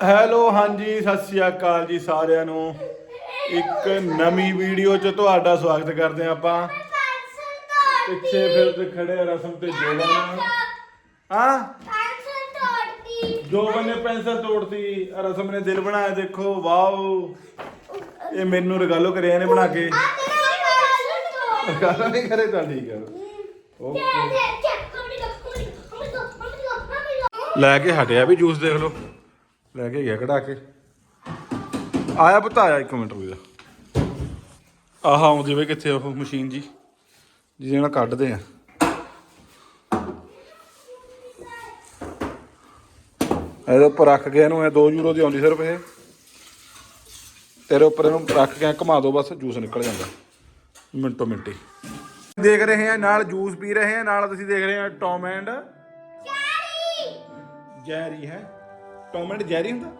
Hello, ਹਾਂਜੀ, ਸਤਿ ਸ਼੍ਰੀ ਅਕਾਲ ਜੀ ਸਾਰਿਆਂ ਨੂੰ। ਇੱਕ ਨਵੀਂ ਵੀਡੀਓ 'ਚ ਤੁਹਾਡਾ ਸਵਾਗਤ ਕਰਦੇ ਹਾਂ ਆਪਾਂ। ਪਿੱਛੇ ਫਿਰ ਤੇ ਖੜੇ ਆ ਰਸਮ ਤੇ ਜੋਬਨ ਹਾਂ? ਜੋਬਨ ਨੇ ਪੈਨਸਲ ਤੋੜਤੀ। ਆਹ ਰਸਮ ਨੇ ਦਿਲ ਬਣਾਇਆ, ਦੇਖੋ, ਵਾਓ। ਇਹ ਮੈਨੂੰ ਰਗਾਲੋ ਕਰਿਆ ਨੇ ਬਣਾ ਕੇ। ਰਗਾਲੋ ਨਹੀਂ ਕਰੇ ਤਾਂ ਠੀਕ ਹੈ ਓਕੇ। ਲੈ ਕੇ ਹਟਿਆ ਵੀ ਜੂਸ ਦੇਖ ਲਓ। ਲੈ ਕੇ ਗਿਆ ਕਢਾ ਕੇ। ਆਇਆ ਬਤਾਇਆ ਇੱਕ ਮਿੰਟ ਰੁਕ ਆਹ ਆਉਂਦੀ ਵੇ ਕਿੱਥੇ ਉਹ ਮਸ਼ੀਨ ਜੀ ਜਿਹਦੇ ਨਾਲ ਕੱਢਦੇ ਆ। ਇਹਦੇ ਉੱਪਰ ਰੱਖ ਕੇ ਇਹਨੂੰ ਇਹ 2 ਯੂਰੋ ਦੀ ਆਉਂਦੀ ਸਿਰਫ ਇਹ ਤੇਰੇ ਉੱਪਰ ਇਹਨੂੰ ਰੱਖ ਕੇ ਘੁਮਾ ਦੋ ਬਸ ਜੂਸ ਨਿਕਲ ਜਾਂਦਾ। ਮਿੰਟੋ ਮਿੰਟੀ। ਦੇਖ ਰਹੇ ਹਾਂ ਨਾਲ ਜੂਸ ਪੀ ਰਹੇ ਹਾਂ ਨਾਲ ਤੁਸੀਂ ਦੇਖ ਰਹੇ ਹੋ ਟੌਮ ਐਂਡ ਜੈਰੀ ਹੈ। ਟੌਮ ਐਂਡ ਜੈਰੀ ਹੁੰਦਾ?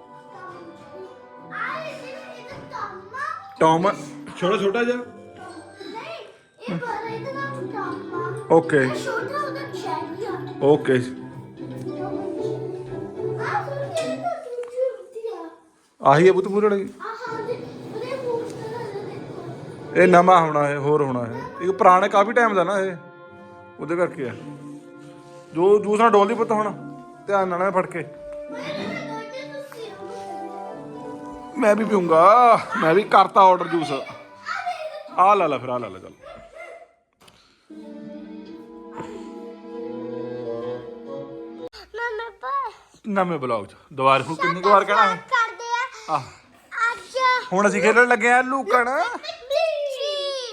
ਟੌਮ ਛੋਟਾ ਛੋਟਾ ਜਿਹਾ? ਓਕੇ। ਓਕੇ। ਆਹੀ ਹੈ ਬੁੱਤ ਪੂਰਣ ਇਹ ਨਵਾਂ ਹੋਣਾ ਹੈ ਹੋਰ ਹੋਣਾ ਹੈ। ਇਹ ਪੁਰਾਣੇ ਕਾਫੀ ਟਾਈਮ ਦਾ ਨਾ ਇਹ। ਉਹਦੇ ਕਰਕੇ ਆ ਜੋ ਜੂਸ ਨਾਲ ਡੋਲਦੀ ਪੁੱਤ ਹੁਣ ਧਿਆਨ ਨਾਲ ਨਾ ਫੜ ਕੇ ਮੈਂ ਵੀ ਪੀਊਂਗਾ। ਮੈਂ ਵੀ ਕਰਤਾ ਆਰਡਰ ਜੂਸ ਆ ਲੈ ਲੈ ਫਿਰ ਆ ਲੈ ਲੈ ਚੱਲ। ਨਵੇਂ ਬਲੌਗ ਚ। ਦੁਬਾਰਾ ਹੁਣ ਕਿੰਨੀ ਕੁ ਵਾਰ ਕਹਿਣਾ ਹੈ? ਆਹ ਹੁਣ ਅਸੀਂ ਖੇਡਣ ਲੱਗੇ ਆ ਲੂਕਣ।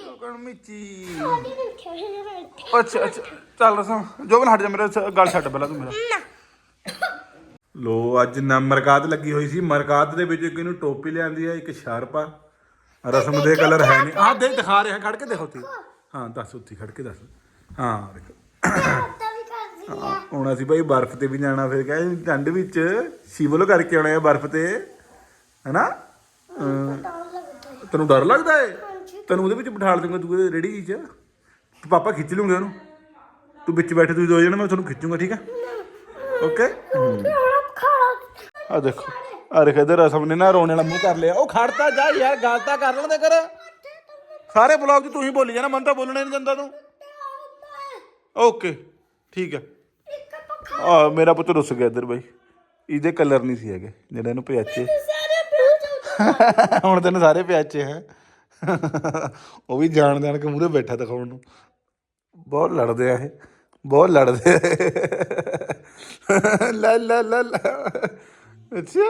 ਲੂਕਣ ਮਿੱਚੀ। ਅੱਛਾ ਅੱਛਾ। ਚੱਲ ਰਸਮ ਜੋਬਨ ਹਟ ਜਾ ਮੇਰੇ ਸ- ਗੱਲ ਛੱਡ ਪਹਿਲਾਂ ਤੂੰ ਮੇਰਾ। ਲੋ ਅੱਜ ਨਾ ਮਰਕਾਤ ਲੱਗੀ ਹੋਈ ਸੀ। ਮਰਕਾਤ ਦੇ ਵਿੱਚ ਇੱਕ ਇਹਨੂੰ ਟੋਪੀ ਲਿਆਂਦੀ ਹੈ ਇੱਕ ਸ਼ਾਰਪ। ਆ ਰਸਮ ਦੇ ਕਲਰ ਹੈ ਨਹੀਂ। ਆਹ ਦੇ ਦਿਖਾ ਰਿਹਾ ਖੜ ਕੇ ਦੇਖੋ ਤੀ ਹਾਂ ਦੱਸ ਉੱਤੀ ਖੜ ਕੇ ਦੱਸ। ਹਾਂ ਦੇਖੋ। ਹੁਣ ਅਸੀਂ ਭਾਈ ਬਰਫ਼ ਤੇ ਵੀ ਜਾਣਾ ਫਿਰ ਕਹਿੰਦੇ ਠੰਡ ਵਿੱਚ ਸ਼ਿਵਲ ਕਰਕੇ ਆਉਣਾ ਹੈ ਬਰਫ਼ ਤੇ। ਹੈਨਾ? ਅਮ, ਤੈਨੂੰ ਡਰ ਲੱਗਦਾ ਏ? ਤੈਨੂੰ ਉਹਦੇ ਵਿੱਚ ਬਿਠਾ ਦੂੰਗਾ ਤੂੰ ਇਹਦੇ ਰੇੜੀ 'ਚ। ਤੇ ਪਾਪਾ ਖਿੱਚ ਲੂੰਗੇ ਉਹਨੂੰ। ਤੂੰ ਵਿੱਚ ਬੈਠੇ ਤੁਸੀਂ ਦੋ ਜਣੇ ਮੈਂ ਤੁਹਾਨੂੰ ਖਿੱਚੂੰਗਾ ਠੀਕ ਹੈ ਓਕੇ? ਆ ਦੇਖੋ ਆ ਦੇਖ ਇਧਰ ਰਸਮ ਨੇ ਨਾ ਰੋਣੇ ਵਾਲਾ ਮੂੰਹ ਕਰ ਲਿਆ। ਉਹ ਖੜਤਾ ਜਾ ਯਾਰ ਗੱਲ ਤਾਂ ਕਰ ਲੈਣ ਦੇ ਕਰ। ਸਾਰੇ ਬਲੌਗ 'ਚ ਤੂੰ ਹੀ ਬੋਲੀ ਜਾਣਾ ਮਨ ਤਾਂ ਬੋਲਣਾ ਨਹੀਂ ਦਿੰਦਾ ਤੂੰ। ਓਕੇ ਠੀਕ ਹੈ ਆ ਮੇਰਾ ਪੁੱਤ ਰੁੱਸ ਗਿਆ ਇੱਧਰ ਬਾਈ। ਇਹਦੇ ਕਲਰ ਨਹੀਂ ਸੀ ਹੈਗੇ ਜਿਹੜਾ ਇਹਨੂੰ ਪਿਆਚੇ। ਹੁਣ ਤੈਨੂੰ ਸਾਰੇ ਪਿਆਚੇ ਹੈ। ਉਹ ਵੀ ਜਾਣ ਜਾਣ ਕੇ ਮੂਹਰੇ ਬੈਠਾ ਦਿਖਾਉਣ ਨੂੰ। ਬਹੁਤ ਲੜਦੇ ਆ ਇਹ। ਬਹੁਤ ਲੜਦੇ ਆ। ਲਾ ਲਾ ਲਾ ਲਾ। ਅੱਛਾ।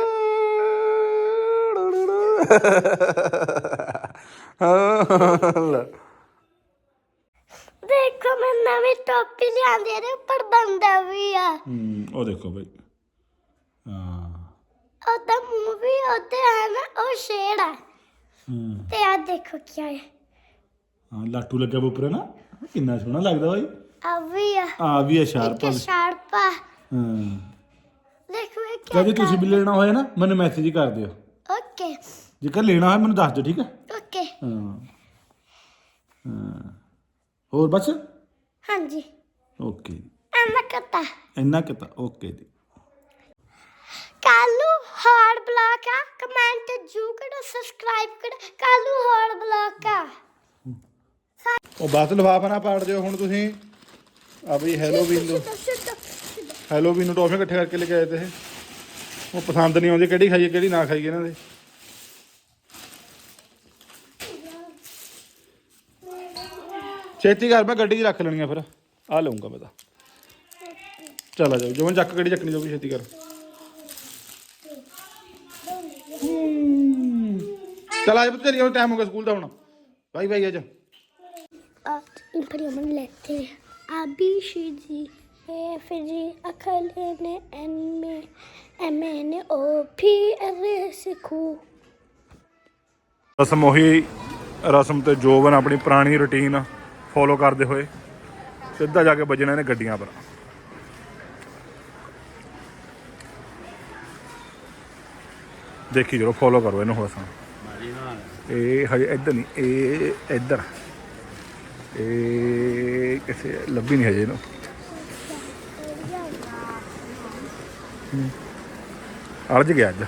ਦੇਖੋ ਮੈਂ ਨਵੀਂ ਟੋਪੀ ਲਿਆਂਦੀ ਇਹਦੇ ਉੱਪਰ ਬੰਦਾ ਵੀ ਆ। ਹੂੰ ਉਹ ਦੇਖੋ ਬਾਈ। ਹਾਂ। ਉਹਦਾ ਮੂੰਹ ਵੀ ਉਹਦੇ ਹੈ ਨਾ ਉਹ ਸ਼ੇਰ ਆ। ਹੂੰ। ਤੇ ਆ ਦੇਖੋ ਕੀ ਹੈ ਹਾਂ ਲਾਟੂ ਲੱਗਾ ਉੱਪਰ ਨਾ। ਕਿੰਨਾ ਸੋਹਣਾ ਲੱਗਦਾ ਬਾਈ ਆ ਵੀ ਆ। ਆ ਵੀ ਹੈ ਸ਼ਾਰਪ ਇੱਕ ਸ਼ਾਰਪ। ਆ ਹਾਂ। ਦੇਖੋ ਇਹ ਕੀ ਕਦੇ ਤੁਸੀਂ ਵੀ ਲੈਣਾ ਹੋਇਆ ਨਾ ਮੈਨੂੰ ਮੈਸੇਜ ਕਰ ਦਿਓ। ਓਕੇ। ਜੇਕਰ ਲੈਣਾ ਹੋਇਆ ਮੈਨੂੰ ਦੱਸ ਦਿਓ ਠੀਕ ਹੈ ਓਕੇ। ਹਾਂ। ਹਾਂ। ਹੋਰ ਬਸ? ਹਾਂਜੀ। ਓਕੇ ਐਨਾ ਕਰਤਾ ਇੰਨਾ ਕਿਤਾ ਓਕੇ ਜੀ। ਕਾਲੂ ਹਾਰਡ ਬਲੌਕ ਆ ਕਮੈਂਟ ਜੂ ਕਰੋ ਸਬਸਕ੍ਰਾਈਬ ਕਰੋ। ਕਾਲੂ ਹਾਰਡ ਬਲੌਕ ਆ। ਉਹ ਬਸ ਲਫਾਫਾ ਨਾ ਪਾੜ ਦਿਓ ਹੁਣ ਤੁਸੀਂ। ਆ ਬਈ ਹੈਲੋਵੀਨ ਨੂੰ। ਹੈਲੋਵੀਨ ਨੂੰ ਟੌਫੀ ਇਕੱਠੇ ਕਰਕੇ ਲੈ ਕੇ ਆਏ ਤੇ। ਇਹ ਉਹ ਪਸੰਦ ਨਹੀਂ ਆਉਂਦੀ ਕਿਹੜੀ ਖਾਈਏ ਕਿਹੜੀ ਨਾ ਖਾਈਏ ਇਹਨਾਂ ਦੇ। ਛੇਤੀ ਕਰ ਮੈਂ ਗੱਡੀ 'ਚ ਰੱਖ ਲੈਣੀਆਂ ਫਿਰ। ਆ ਲਊਂਗਾ ਮੈਂ ਤਾਂ। ਚੱਲ ਆ ਜਾਓ ਜੋਨ ਚੱਕ ਕਿਹੜੀ ਚੱਕਣੀ ਜਾਊਗੀ ਛੇਤੀ ਕਰ। ਚਲ ਆ ਜਾ ਪੁੱਤ ਟਾਈਮ ਹੋ ਗਿਆ ਸਕੂਲ ਦਾ ਹੁਣ। ਬਾਈ ਬਾਈ ਆ ਜਾ। imperiamo lettere A, B, C, D, E, F, G, H, L, N, M, M, N, O, P, R, S, Q. ਰਸਮ ਉਹੀ ਰਸਮ ਤੇ ਜੋਬਨ ਆਪਣੀ ਪੁਰਾਣੀ ਰੁਟੀਨ ਫੋਲੋ ਕਰਦੇ ਹੋਏ ਸਿੱਧਾ ਜਾ ਕੇ ਵੱਜਣਾ ਇਹਨੇ ਗੱਡੀਆਂ ਪਰ ਦੇਖੀ ਜਰੋ ਫੋਲੋ ਕਰੋ ਇਹਨੂੰ ਹੁਣ ਇਹ ਹਜੇ ਇੱਧਰ ਨਹੀਂ ਇਹ ਇੱਧਰ ਇਹ ਲੱਭੀ ਨਹੀਂ ਹਜੇ ਨੂੰ ਅਲਜ ਗਿਆ ਅੱਜ।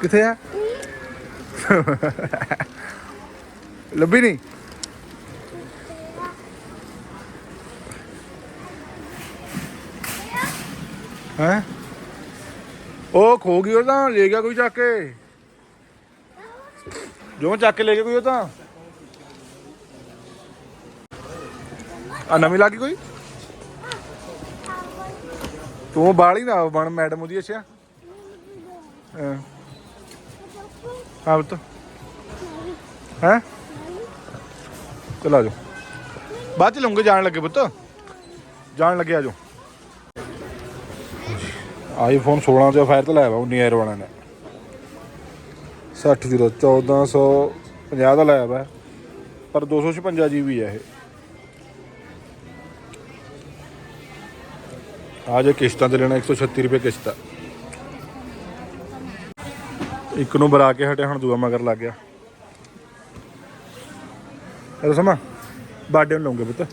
ਕਿੱਥੇ ਆ? ਲੱਭੀ ਨਹੀਂ? ਹੈ? ਉਹ ਖੋ ਗਈ, ਉਹ ਤਾਂ ਲੈ ਗਿਆ ਕੋਈ ਚੱਕ ਕੇ। ਜੋ ਚੱਕ ਕੇ ਲੈ ਗਿਆ ਕੋਈ ਉਹ ਤਾਂ। ਆ ਨਵੀਂ ਲੱਗੀ ਕੋਈ? ਤੂੰ ਬਾਲੀ ਨਾ ਬਣ ਮੈਡਮ ਉਹਦੀ ਅੱਛਾ। ਹਾਂ। ਹਾਂ ਬਤ ਹੈ? ਚਲਾ ਜਾਓ। ਬਾਅਦ ਚ ਲੰਗੇ ਜਾਣ ਲੱਗੇ ਪੁੱਤ। ਜਾਣ ਲੱਗੇ ਆ ਜਾਓ। ਆਈਫੋਨ 16 ਤੇ ਫਾਇਰ ਤੇ ਲਾਇਆ ਵਾ 19 에ਅਰ ਵਾਲਾ ਨੇ। 60 ਜ਼ੀਰੋ 1450 ਦਾ ਲਾਇਆ ਵਾ ਪਰ 256 ਜੀਬੀ ਹੈ ਇਹ। ਆ ਜੇ ਕਿਸ਼ਤਾਂ ਤੇ ਲੈਣਾ 136 ਰੁਪਏ ਕਿਸ਼ਤ ਆ। ਇੱਕ ਨੂੰ ਬਰਾ ਕੇ ਹਟਿਆ, ਹੁਣ ਦੂਆ ਮਗਰ ਲੱਗ ਗਿਆ। ਰਸਮਾ ਬਰਥਡੇ ਨੂੰ ਲਾਉਂਗੇ ਪੁੱਤ।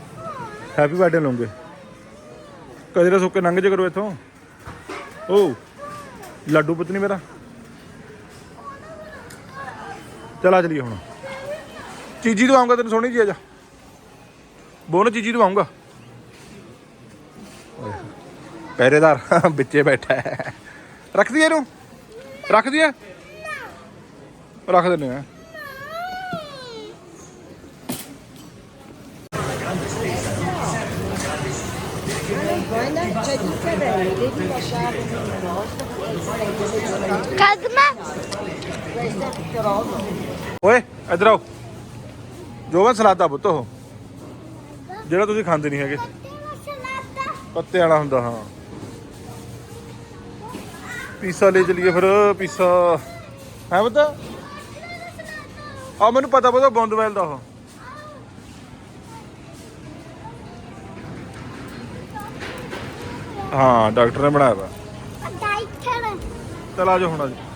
ਹੈਪੀ ਬਰਥਡੇ ਨੂੰ ਲਾਉਂਗੇ ਕਦੇ ਦਾ ਸੁੱਕੇ ਲੰਘ ਜੇ ਕਰੋ ਇੱਥੋਂ। ਓ, ਲੱਡੂ ਪੁੱਤ ਨਹੀਂ ਮੇਰਾ। ਚਲਾ ਚਲੀਏ ਹੁਣ। ਚੀਜੀ ਤੋਂ ਆਉਂਗਾ ਤੈਨੂੰ, ਸੋਹਣੀ ਜੀ ਆ ਜਾ। ਬੋਨ, ਚੀਜੀ ਤੋਂ ਆਉਂਗਾ ਪਹਿਰੇਦਾਰ, ਵਿੱਚੇ ਬੈਠਾ ਹੈ। ਰੱਖ ਦਈਏ ਇਹਨੂੰ? ਰੱਖ ਦਈਏ? ਰੱਖ ਦਿੰਦੇ ਆ। Kazma. ਓਏ ਇਧਰ ਆਓ। ਜੋਗਨ ਸਲਾਦਾ ਪੁੱਤ ਉਹ। ਜਿਹੜਾ ਤੁਸੀਂ ਖਾਂਦੇ ਨਹੀਂ ਹੈਗੇ। ਪੱਤੇ ਵਾਲਾ ਹੁੰਦਾ ਹਾਂ। ਪੀਸਾ ਲੈ ਚਲੀਏ ਫਿਰ ਪੀਸਾ। ਹੈ ਬਤਾ ਆ ਮੈਨੂੰ ਪਤਾ ਪਤਾ ਬੌਂਦਵੈਲ ਦਾ ਉਹ। ਹਾਂ ਡਾਕਟਰ ਨੇ ਬਣਾਇਆ ਵਾ। ਚਲ ਆ ਜਾਓ ਹੁਣ ਆ ਜਾਓ।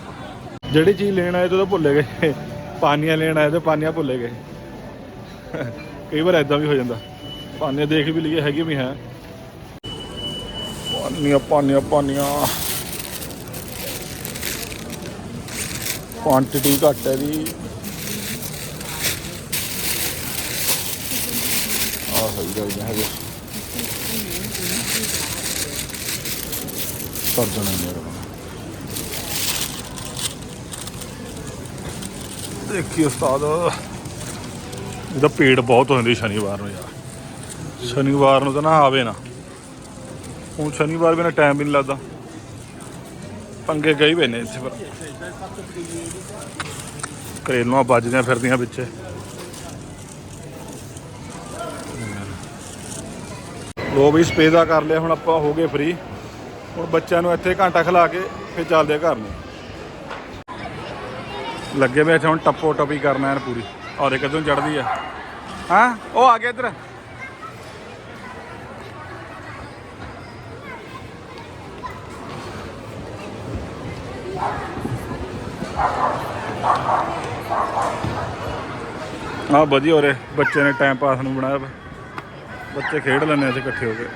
ਜਿਹੜੀ ਚੀਜ਼ ਲੈਣ ਆਏ ਤੇ ਉਹ ਭੁੱਲੇ ਗਏ। ਪਾਨੀਆਂ ਲੈਣ ਆਏ ਤੇ ਪਾਨੀਆਂ ਭੁੱਲੇ ਗਏ। ਕਈ ਵਾਰ ਐਦਾਂ ਵੀ ਹੋ ਜਾਂਦਾ। ਪਾਨੀਆਂ ਦੇਖ ਵੀ ਲਈਏ ਹੈਗੀ ਵੀ ਹੈ। ਪਾਨੀਆਂ ਪਾਨੀਆਂ ਪਾਨੀਆਂ। ਕੁਆਂਟੀਟੀ ਘੱਟ ਹੈ ਦੀ ਆਹ ਸਹੀ ਗੱਲ ਹੈ ਸਰ, ਜਣਾ ਮੇਰੇ ਦੇਖੀ ਉਸਤਾਦ। ਇਹਦਾ ਭੀੜ ਬਹੁਤ ਹੁੰਦੀ ਸ਼ਨੀਵਾਰ ਨੂੰ ਯਾਰ। ਸ਼ਨੀਵਾਰ ਨੂੰ ਤਾਂ ਨਾ ਆਵੇ ਨਾ। ਹੁਣ ਸ਼ਨੀਵਾਰ ਵੀ ਨਾ ਟਾਈਮ ਵੀ ਨਹੀਂ ਲੱਗਦਾ। ਪੰਗੇ ਗਈ ਪਏ ਨੇ ਇੱਥੇ ਪਰ ਕਰੇਲੂਆਂ ਵੱਜਦੀਆਂ ਫਿਰਦੀਆਂ ਵਿੱਚ। ਲੋ ਵੀ ਸਪੇਦਾ ਕਰ ਲਿਆ, ਹੁਣ ਆਪਾਂ ਹੋ ਗਏ ਫ੍ਰੀ ਹੁਣ ਬੱਚਿਆਂ ਨੂੰ ਇੱਥੇ ਘੰਟਾ ਖਿਲਾ ਕੇ ਫਿਰ ਚੱਲਦੇ ਆ ਘਰ ਨੂੰ। ਲੱਗੇ ਵੇ ਇੱਥੇ ਹੁਣ ਟੱਪੋ ਟੱਪੀ ਕਰਨਾ ਐਨ ਪੂਰੀ। ਔਰ ਇੱਕ ਤੋਂ ਚੜਦੀ ਆ। ਹਾਂ? ਉਹ ਆ ਗਿਆ ਇੱਧਰ। ਆ ਵਧੀਆ ਹੋ ਰਿਹਾ ਬੱਚੇ ਨੇ ਟਾਈਮ ਪਾਸ ਨੂੰ ਬਣਾਇਆ ਬੱਚੇ ਖੇਡ ਲੈਂਦੇ ਅਸੀਂ ਇਕੱਠੇ ਹੋ ਕੇ।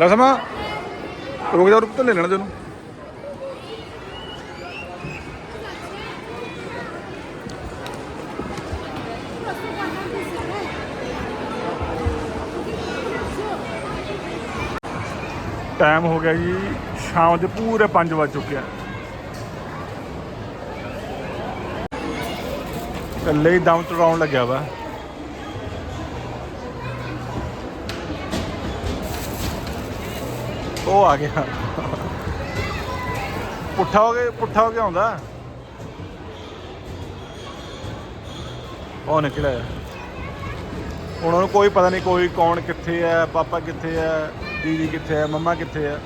ਰਸਮਾ, ਰੁਕ ਜਾ, ਰੁਕ ਤਾਂ ਲੈ ਲੈਣਾ ਤੈਨੂੰ। ਟਾਈਮ ਹੋ ਗਿਆ ਜੀ, ਸ਼ਾਮ ਦੇ ਪੂਰੇ 5 ਵਜ ਚੁੱਕਿਆ ਆ। ਕੱਲੇ ਹੀ ਦਮ ਟਰਾਉਣ ਲੱਗਿਆ ਵਾ। ਉਹ ਆ ਗਿਆ। ਪੁੱਠਾ ਹੋ ਗਿਆ ਪੁੱਠਾ ਹੋ ਕੇ ਆਉਂਦਾ। ਉਹ ਨਿਕਲਿਆ। ਹੁਣ ਉਹਨੂੰ ਕੋਈ ਪਤਾ ਨਹੀਂ ਕੋਈ ਕੌਣ ਕਿੱਥੇ ਹੈ ਪਾਪਾ ਕਿੱਥੇ ਹੈ ਦੀਦੀ ਕਿੱਥੇ ਆ? ਮੰਮਾ ਕਿੱਥੇ ਹੈ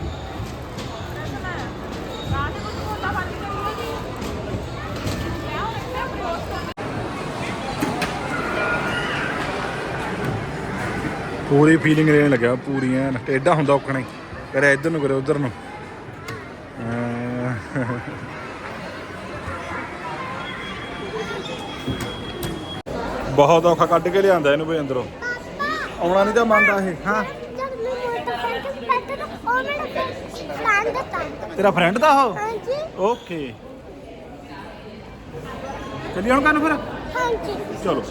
ਪੂਰੀ ਫੀਲਿੰਗ ਲੈਣ ਲੱਗਾ ਪੂਰੀ ਐਨ। ਟੇਡਾ ਹੁੰਦਾ ਔਕਣਾ ਹੀ। ਕਰੇ ਇੱਧਰ ਨੂੰ ਕਰੇ ਉਧਰ ਨੂੰ। ਬਹੁਤ ਔਖਾ ਕੱਢ ਕੇ ਲਿਆਂਦਾ ਇਹਨੂੰ ਵੀ ਅੰਦਰੋਂ। ਆਉਣਾ ਨਹੀਂ ਤਾਂ ਮੰਨਦਾ ਇਹ, ਹਾਂ ਜਦ ਮੈਂ ਮੋਟਰਸਾਈਕਲ ਤੇ ਬੈਠਾ ਨਾ ਉਹ ਮੇਰਾ ਫਰੈਂਡ ਤਾਂ ਤੇਰਾ ਫਰੈਂਡ ਦਾ ਉਹ? ਹਾਂਜੀ। ਓਕੇ ਚੱਲੀ ਹੁਣ ਕਰਨ ਫਿਰ? ਹਾਂਜੀ। ਚਲੋ।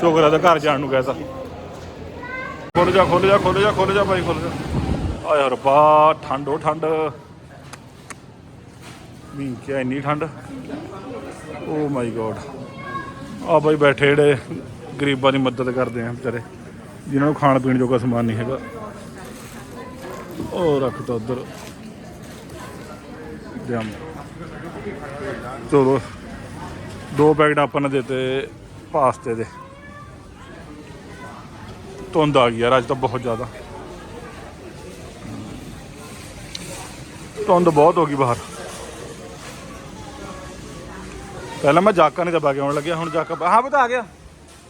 ਸ਼ੁਕਰ ਤਾਂ ਘਰ ਜਾਣ ਨੂੰ ਕਹਿਤਾ। ਖੁੱਲ ਜਾ ਖੁੱਲ ਜਾ ਖੁੱਲ ਜਾ ਖੁੱਲ ਜਾ ਭਾਈ ਖੁੱਲ ਜਾ। ਆਏ ਰੱਬਾ ਠੰਡ ਠੰਡ। ਵੀ ਕਿਆ ਇੰਨੀ ਠੰਡ। Oh my god. ਆ ਬਾਈ ਬੈਠੇ ਜਿਹੜੇ ਗਰੀਬਾਂ ਦੀ ਮਦਦ ਕਰਦੇ ਆ ਵਿਚਾਰੇ ਜਿਨ੍ਹਾਂ ਨੂੰ ਖਾਣ ਪੀਣ ਜੋਗਾ ਸਮਾਨ ਨਹੀਂ ਹੈਗਾ। ਉਹ ਰੱਖਤਾ ਉਧਰ। ਜਮ। ਚਲੋ, ਦੋ ਪੈਕਟ ਆਪਾਂ ਨੇ ਦਿੱਤੇ ਪਾਸਤੇ ਦੇ। ਧੁੰਦ ਆ ਗਈ ਯਾਰ, ਅੱਜ ਤਾਂ ਬਹੁਤ ਜ਼ਿਆਦਾ। ਧੁੰਦ ਬਹੁਤ ਹੋ ਗਈ ਬਾਹਰ। ਪਹਿਲਾਂ ਮੈਂ ਜਾਕਾ ਨਹੀਂ ਦਬਾ ਕੇ ਆਉਣ ਲੱਗਿਆ, ਹੁਣ ਜਾਕਾ ਹਾਂ ਬਤਾ ਆ ਗਿਆ।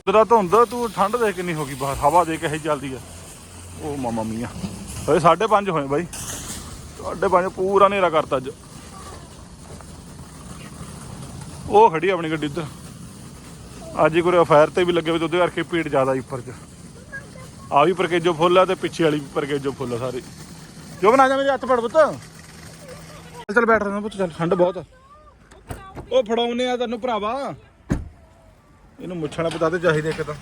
ਤੇਰਾ ਧੁੰਦ, ਤੂੰ ਠੰਡ ਦੇਖ ਕਿੰਨੀ ਹੋ ਗਈ ਬਾਹਰ। ਹਵਾ ਦੇ ਕੇ ਹੀ ਚੱਲਦੀ ਆ। ਉਹ ਮਾਮਾ ਮੀਆਂ। ਹਏ 5:30 ਹੋਏ ਬਾਈ। 5:30 ਪੂਰਾ ਹਨੇਰਾ ਕਰਤਾ ਅੱਜ। ਉਹ ਖੜੀ ਆਪਣੀ ਗੱਡੀ ਉੱਧਰ ਅੱਜ ਹੀ ਕੋਈ ਫਾਇਰ ਤੇ ਵੀ ਲੱਗੇ ਹੋਏ ਤੇ ਉਹਦੇ ਕਰਕੇ ਭੀੜ ਜ਼ਿਆਦਾ ਹੀ ਉੱਪਰ ਚ। ਆ ਵੀ ਪਰਕੇਜੋ ਫੁੱਲ ਆ ਤੇ ਪਿੱਛੇ ਵਾਲੀ ਪਰਕੇਜੋ ਫੁੱਲ ਆ ਸਾਰੇ। ਜੋ ਬਣਾ ਜਾ ਮੇਰੇ ਹੱਥ ਫੜ ਪੁੱਤ। ਚੱਲ ਬੈਠ ਰਹਿਣਾ ਪੁੱਤ, ਚੱਲ, ਠੰਡ ਬਹੁਤ ਆ। ਉਹ ਫੜਾਉਨੇ ਆ ਤੈਨੂੰ ਭਰਾਵਾ। ਇਹਨੂੰ ਮੁੱਛਾਂ ਪਤਾ ਤੇ ਚਾਹੀਦੇ ਇੱਕ ਤਾਂ।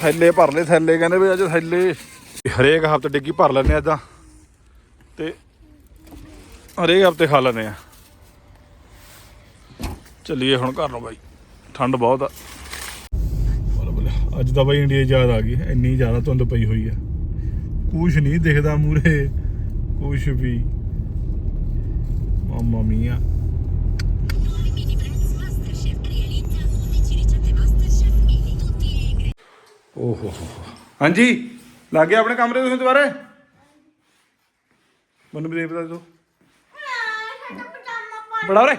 ਥੈਲੇ ਭਰ ਲੈ ਥੈਲੇ ਕਹਿੰਦੇ ਵੀ ਅੱਜ ਥੈਲੇ। ਹਰੇਕ ਹਫ਼ਤੇ ਡਿੱਗੀ ਭਰ ਲੈਂਦੇ ਆ ਤਾਂ। ਤੇ ਹਰੇਕ ਹਫ਼ਤੇ ਖਾ ਲੈਂਦੇ ਆ ਚੱਲੀਏ ਹੁਣ ਘਰ ਨੂੰ ਬਾਈ, ਠੰਡ ਬਹੁਤ ਆ। ਬੋਲ ਅੱਜ ਤਾਂ ਬਾਈ ਇੰਡੀਆ ਯਾਦ ਆ ਗਈ, ਇੰਨੀ ਜ਼ਿਆਦਾ ਧੁੰਦ ਪਈ ਹੋਈ ਆ। ਕੁਛ ਨਹੀਂ ਦਿਖਦਾ ਮੂਰੇ ਕੁਛ ਵੀ। ਮਾਮਾ ਮੀਆਂ। ਓਹੋ। ਹੋ ਹਾਂਜੀ, ਲੱਗ ਗਿਆ ਆਪਣੇ ਕਮਰੇ ਤੁਸੀਂ ਦੁਬਾਰੇ? ਮੈਨੂੰ ਵੀ ਦੇ ਪਤਾ ਬੜਾ ਰੇ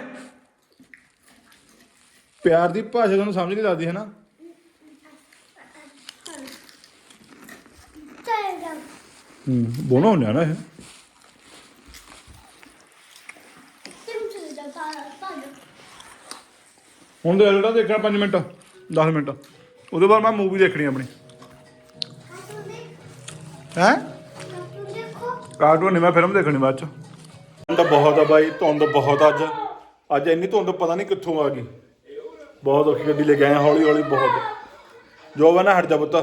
ਪਿਆਰ ਦੀ ਭਾਸ਼ਾ ਤੁਹਾਨੂੰ ਸਮਝ ਨਹੀਂ ਲੱਗਦੀ ਹੈ ਨਾ ਚਲੇਗਾ ਹੂੰ ਬੋਣਾ ਹੁੰਦਾ ਨਾ ਇਹ। ਹੁਣ ਦੇ ਜਿਹੜਾ ਦੇਖਣਾ 5 ਮਿੰਟ 10 ਮਿੰਟ। ਉਹਦੇ ਬਾਅਦ ਮੈਂ ਮੂਵੀ ਦੇਖਣੀ ਆਪਣੀ। ਹੈ? ਤੂੰ ਦੇਖੋ ਕਾਰਟੂਨ ਨਹੀਂ ਮੈਂ ਫਿਲਮ ਦੇਖਣੀ ਬਾਅਦ ਚ। ਧੁੰਦ ਬਹੁਤ ਆ ਬਾਈ ਧੁੰਦ ਬਹੁਤ ਅੱਜ। ਅੱਜ ਇੰਨੀ ਧੁੰਦ ਪਤਾ ਨਹੀਂ ਕਿੱਥੋਂ ਆ ਗਈ। ਬਹੁਤ ਔਖੀ ਗੱਡੀ ਲੈ ਕੇ ਆਏ ਹੌਲੀ ਹੌਲੀ ਬਹੁਤ। ਜੋ ਵਾ ਨਾ ਹਟ ਜਾ ਪੁੱਤ।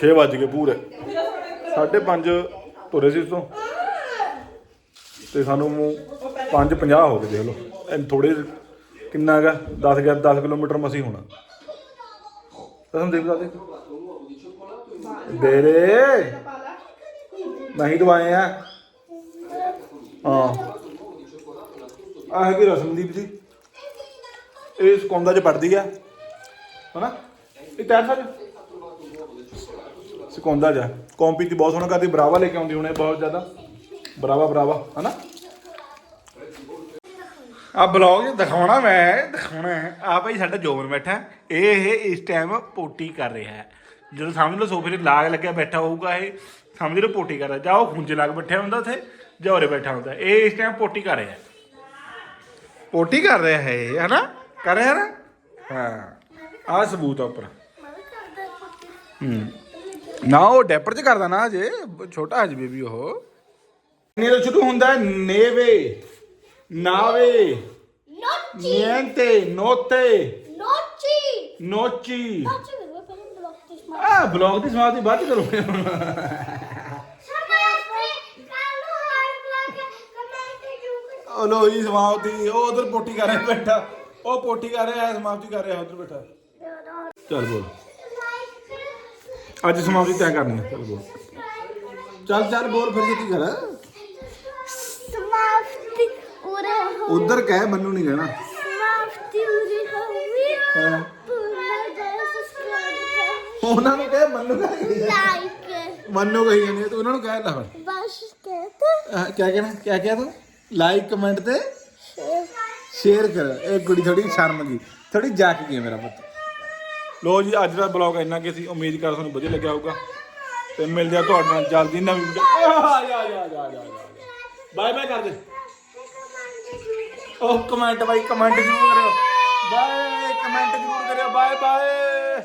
6 ਵੱਜ ਗਏ ਪੂਰੇ। 5:30 ਤੁਰੇ ਸੀ ਤੋਂ ਤੇ ਸਾਨੂੰ 5:50 ਹੋ ਗਏ ਦੇਖ ਲਓ। ਥੋੜੇ ਕਿੰਨਾ ਹੈਗਾ 10 ਗਿਆ 10 ਕਿਲੋਮੀਟਰ ਮਸੀ ਹੋਣਾ। ਤੁਹਾਨੂੰ ਦੇਖ ਦੇ ਬੇਰੇ। ਨਹੀਂ ਦਵਾਏ ਆ। ਹਾਂ। ਆ ਹੈਗੀ ਰਸਮਦੀਪ ਜੀ ਇਹ ਸਕੌਂਦਾ ਚ ਪੜਦੀ ਆ। ਹਨਾ? ਇਹ ਟਾਇਰ ਸਾਜ ਸਕੌਂਦਾ ਜਾ ਕੰਪੀ ਦੀ ਬਹੁਤ ਸੋਹਣਾ ਕਰਦੀ ਬਰਾਵਾ ਲੈ ਕੇ ਆਉਂਦੀ ਹੁਣੇ ਬਹੁਤ ਜ਼ਿਆਦਾ। ਬਰਾਵਾ ਬਰਾਵਾ ਹਨਾ? ਆ ਬਲੌਗ ਦਿਖਾਉਣਾ ਮੈਂ ਦਿਖਾਉਣਾ ਆ ਭਾਈ ਸਾਡਾ ਜੋਬਨ ਬੈਠਾ ਇਹ ਇਹ ਇਸ ਟਾਈਮ ਪੋਟੀ ਕਰ ਰਿਹਾ ਹੈ। ਜਦੋਂ ਸਮਝ ਲਓ ਸੋਫੇ ਤੇ ਲਾਗ ਲੱਗਿਆ ਬੈਠਾ ਹੋਊਗਾ ਇਹ ਸਮਝ ਲਓ ਪੋਟੀ ਕਰ ਰਿਹਾ। ਜਾਂ ਉਹ ਖੁੰਝੇ ਲੱਗ ਬੈਠਾ ਹੁੰਦਾ ਉੱਥੇ ਜਾਂ ਉਰੇ ਬੈਠਾ ਹੁੰਦਾ। ਇਹ ਇਸ ਟਾਈਮ ਪੋਟੀ ਕਰ ਰਿਹਾ ਹੈ। ਪੋਟੀ ਕਰ ਰਿਹਾ ਹੈ ਇਹ ਹਨਾ? ਕਰ ਰਿਹਾ ਨਾ? ਹਾਂ। ਆ ਸਬੂਤ ਉੱਪਰ। ਕਰਦਾ ਹੂੰ। ਨਾ ਉਹ ਡੈਪਰ ਚ ਕਰਦਾ ਨਾ ਅਜੇ ਛੋਟਾ ਹਜੇ ਬੇਬੀ ਉਹ। ਨੇ ਤੋਂ ਸ਼ੁਰੂ ਹੁੰਦਾ ਨੇਵੇ। ਨਾਵੇ ਨੋਚੀ ਨਿente notte. ਨੋਚੀ noci. ਨੋਚੀ ਮੇਰੇ ਪਹਿਲੇ ਬਲੌਕ ਤੇ ਸਮਾਰ ਆ ਬਲੌਗ ਦੀ ਸਮਾਪਤੀ ਬਾਅਦ ਚ ਕਰੂੰਗੇ ਸਮਝਦੇ ਕਾਲੂ ਹਾਰ ਬਲੌਕ ਕਮੈਂਟ ਜੂ ਉਹ ਲੋ ਜੀ ਸਮਾਪਤੀ ਉਹ ਉਧਰ ਪੋਟੀ ਕਰ ਰਿਹਾ ਬੈਠਾ ਉਹ ਪੋਟੀ ਕਰ ਰਿਹਾ ਸਮਾਪਤੀ ਕਰ ਰਿਹਾ ਉਧਰ ਬੈਠਾ ਚੱਲ ਬੋਲ ਅੱਜ ਸਮਾਪਤੀ ਤੈਅ ਕਰਨੀ ਹੈ ਚੱਲ ਬੋਲ ਚੱਲ ਚੱਲ ਬੋਲ ਫਿਰ ਕੀ ਕਰ ਉਧਰ ਕਹਿ ਮੈਨੂੰ ਨਹੀਂ ਕਹਿਣਾ। ਮਾਫਤੀ ਉਰੇ ਹੋਵੇ ਹਾਂ। ਪੂਰਾ ਸਬਸਕ੍ਰਾਈਬ ਕਰ ਲਾਈਕ ਉਹਨਾਂ ਨੂੰ ਕਹਿ ਕਮੈਂਟ ਤੇ? ਸ਼ੇਅਰ ਕਰ ਥੋੜੀ ਸ਼ਰਮ ਗਈ ਹੈ ਮੇਰਾ ਪੁੱਤ। ਲੋ ਜੀ ਅੱਜ ਦਾ ਬਲੌਗ ਇੰਨਾ ਕਿ ਸੀ ਉਮੀਦ ਕਰ ਤੁਹਾਨੂੰ ਵਧੀਆ ਲੱਗਿਆ ਹੋਊਗਾ। ਤੇ ਮਿਲਦੇ ਆ ਤੁਹਾਡੇ ਨਾਲ ਜਲਦੀ ਨਵੀਂ ਵੀਡੀਓ ਆ ਜਾ ਜਾ ਜਾ ਜਾ ਬਾਏ ਬਾਏ ਕਰਦੇ। ਉਹ ਕਮੈਂਟ ਬਾਈ ਕਮੈਂਟ ਜ਼ਰੂਰ ਕਰਿਓ। ਬਾਏ ਕਮੈਂਟ ਜ਼ਰੂਰ ਕਰਿਓ। Bye bye.